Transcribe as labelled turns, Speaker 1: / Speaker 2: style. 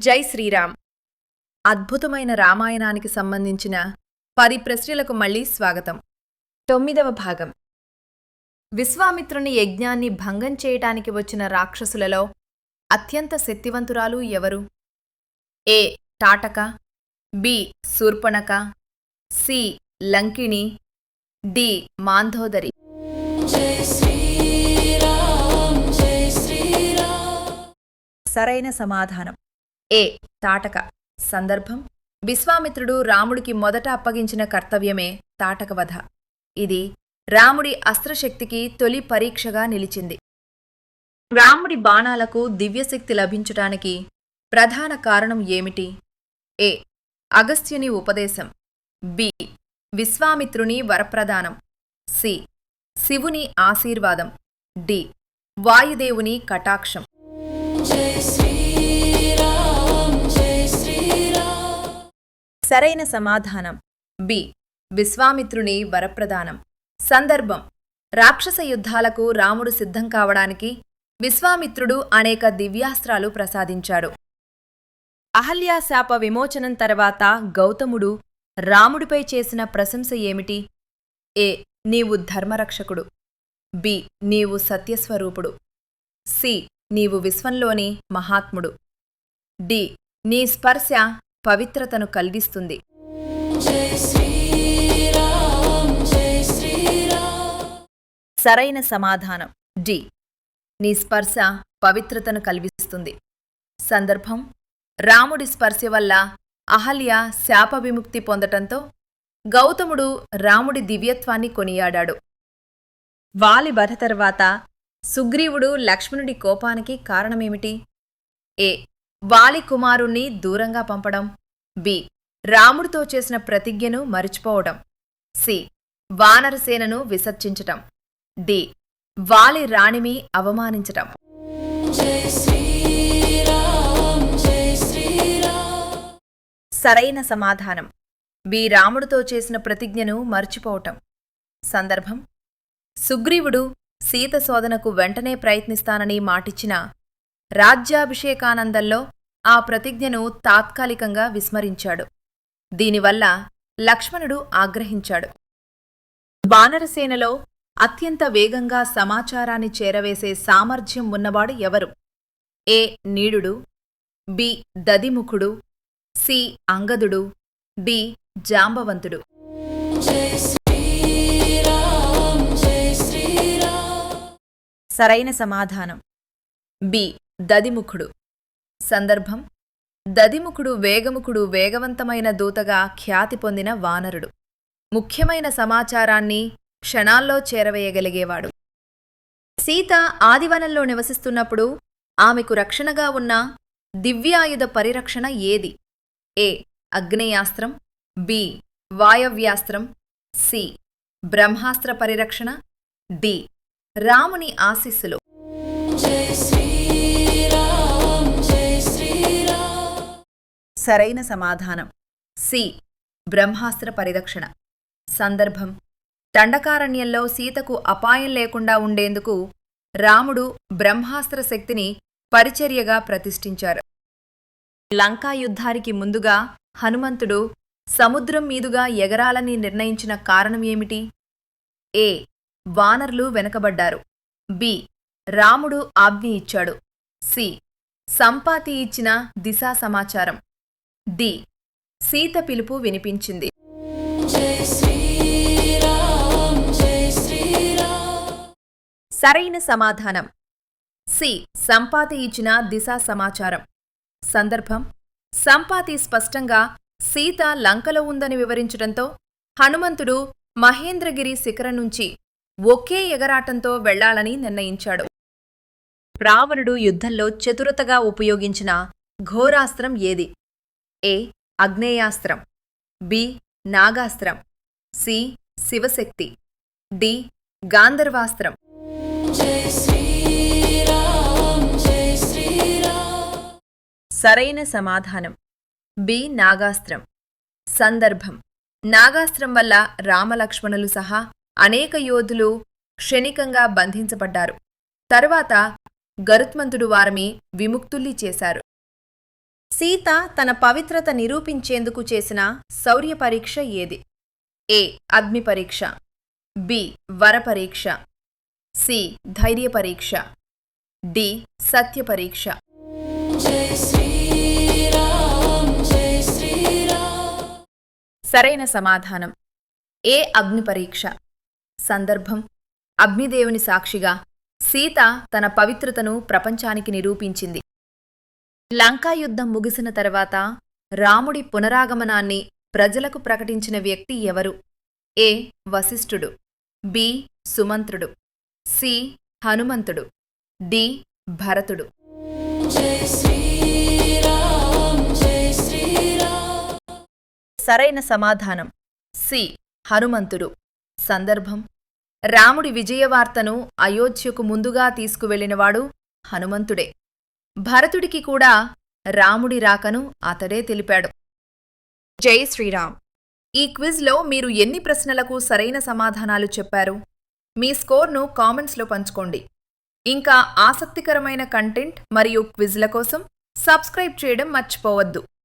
Speaker 1: జై శ్రీరామ్. అద్భుతమైన రామాయణానికి సంబంధించిన పది ప్రశ్నలకు మళ్ళీ స్వాగతం. తొమ్మిదవ భాగం. విశ్వామిత్రుని యజ్ఞాన్ని భంగం చేయటానికి వచ్చిన రాక్షసులలో అత్యంత శక్తివంతురాలు ఎవరు? A. Tataka. B. Shurpanakha. C. Lankini. D. Mandodari.
Speaker 2: సరైన సమాధానం.
Speaker 1: ఏ. తాటక. సందర్భం. విశ్వామిత్రుడు రాముడికి మొదట అప్పగించిన కర్తవ్యమే తాటకవధ. ఇది రాముడి అస్త్రశక్తికి తొలి పరీక్షగా నిలిచింది. రాముడి బాణాలకు దివ్యశక్తి లభించటానికి ప్రధాన కారణం ఏమిటి? ఏ. అగస్త్యుని ఉపదేశం. బి. విశ్వామిత్రుని వరప్రదానం. సి. శివుని ఆశీర్వాదం. డి. వాయుదేవుని కటాక్షం.
Speaker 2: సరైన సమాధానం.
Speaker 1: బి. విశ్వామిత్రుని వరప్రదానం. సందర్భం. రాక్షస యుద్ధాలకు రాముడు సిద్ధం కావడానికి విశ్వామిత్రుడు అనేక దివ్యాస్త్రాలు ప్రసాదించాడు. అహల్యాశాప విమోచనం తర్వాత గౌతముడు రాముడిపై చేసిన ప్రశంస ఏమిటి? ఏ. నీవు ధర్మరక్షకుడు. బి. నీవు సత్యస్వరూపుడు. సి. నీవు విశ్వంలోని మహాత్ముడు. డి. నీ స్పర్శ పవిత్రతను కలిగిస్తుంది.
Speaker 2: సరైన సమాధానం.
Speaker 1: డి. నీ స్పర్శ పవిత్రతను కలిగిస్తుంది. సందర్భం రాముడి స్పర్శ వల్ల అహల్య శాప విముక్తి పొందటంతో గౌతముడు రాముడి దివ్యత్వాన్ని కొనియాడాడు. వాలి బధ తర్వాత సుగ్రీవుడు లక్ష్మణుడి కోపానికి కారణమేమిటి? ఏ. వాలి కుమారుణ్ణి దూరంగా పంపడం. బి. రాముడితో చేసిన ప్రతిజ్ఞను మరిచిపోవడం. సి. వానరసేనను విసర్జించటం. డి. వాలి రాణిని అవమానించటం.
Speaker 2: సరైన సమాధానం.
Speaker 1: బి. రాముడితో చేసిన ప్రతిజ్ఞను మర్చిపోవటం. సందర్భం. సుగ్రీవుడు సీత శోధనకు వెంటనే ప్రయత్నిస్తానని మాటిచ్చిన రాజ్యాభిషేకానందంలో ఆ ప్రతిజ్ఞను తాత్కాలికంగా విస్మరించాడు. దీనివల్ల లక్ష్మణుడు ఆగ్రహించాడు. వానరసేనలో అత్యంత వేగంగా సమాచారాన్ని చేరవేసే సామర్థ్యం ఉన్నవాడు ఎవరు? ఏ. నీడుడు బి. దదిముఖుడు సి. అంగదుడు డి. జాంబవంతుడు.
Speaker 2: సరైన సమాధానం.
Speaker 1: బి. దదిముఖుడు సందర్భం దదిముఖుడు వేగముఖుడు వేగవంతమైన దూతగా ఖ్యాతి పొందిన వానరుడు. ముఖ్యమైన సమాచారాన్ని క్షణాల్లో చేరవేయగలిగేవాడు. సీత ఆదివనంలో నివసిస్తున్నప్పుడు ఆమెకు రక్షణగా ఉన్న దివ్యాయుధ పరిరక్షణ ఏది? ఏ. అగ్నేయాస్త్రం బి. వాయవ్యాస్త్రం సి. బ్రహ్మాస్త్ర పరిరక్షణ డి. రాముని ఆశీస్సులు.
Speaker 2: సరైన సమాధానం.
Speaker 1: సి. బ్రహ్మాస్త్ర పరిరక్షణ. సందర్భం. దండకారణ్యంలో సీతకు అపాయం లేకుండా ఉండేందుకు రాముడు బ్రహ్మాస్త్ర శక్తిని పరిచర్యగా ప్రతిష్ఠించారు. లంకా యుద్ధానికి ముందుగా హనుమంతుడు సముద్రం మీదుగా ఎగరాలని నిర్ణయించిన కారణం ఏమిటి? ఏ. వానర్లు వెనకబడ్డారు. బి. రాముడు ఆజ్ఞ ఇచ్చాడు. సి. సంపాతి ఇచ్చిన దిశా సమాచారం. డి సీత పిలుపు వినిపించింది. సరైన సమాధానం. సి. సంపాతి ఇచ్చిన దిశా సమాచారం. సందర్భం. సంపాతి స్పష్టంగా సీత లంకలో ఉందని వివరించడంతో హనుమంతుడు మహేంద్రగిరి శిఖరం నుంచి ఒకే ఎగరాటంతో వెళ్ళాలని నిర్ణయించాడు. రావణుడు యుద్ధంలో చతురతగా ఉపయోగించిన ఘోరాస్త్రం ఏది? ఏ. అగ్నేయాస్త్రం. బి. నాగాస్త్రం. సి. శివశక్తి. డి. గాంధర్వాస్త్రం. సరైన సమాధానం. బి. నాగాస్త్రం. సందర్భం. నాగాస్త్రం వల్ల రామలక్ష్మణులు సహా అనేక యోధులు క్షణికంగా బంధించబడ్డారు. తరువాత గరుత్మంతుడు వారిని విముక్తుల్ని చేశారు. సీత తన పవిత్రత నిరూపించేందుకు చేసిన శౌర్య పరీక్ష ఏది? ఏ. అగ్ని పరీక్ష. బి. వర పరీక్ష. సి. ధైర్య పరీక్ష. డి. సత్య పరీక్ష. సరైన సమాధానం. ఏ. అగ్ని పరీక్ష. సందర్భం. అగ్నిదేవుని సాక్షిగా సీత తన పవిత్రతను ప్రపంచానికి నిరూపించింది. లంకా యుద్ధం ముగిసిన తర్వాత రాముడి పునరాగమనాన్ని ప్రజలకు ప్రకటించిన వ్యక్తి ఎవరు? ఏ. వశిష్ఠుడు. బి. సుమంత్రుడు. సి. హనుమంతుడు. డి. భరతుడు.
Speaker 2: సరైన సమాధానం.
Speaker 1: సి. హనుమంతుడు. సందర్భం. రాముడి విజయవార్తను అయోధ్యకు ముందుగా తీసుకువెళ్ళినవాడు హనుమంతుడే. భరతుడికి కూడా రాముడి రాకను అతడే తెలిపాడు. జై శ్రీరామ్. ఈ క్విజ్లో మీరు ఎన్ని ప్రశ్నలకు సరైన సమాధానాలు చెప్పారు? మీ స్కోర్ను కామెంట్స్లో పంచుకోండి. ఇంకా ఆసక్తికరమైన కంటెంట్ మరియు క్విజ్ల కోసం సబ్స్క్రైబ్ చేయడం మర్చిపోవద్దు.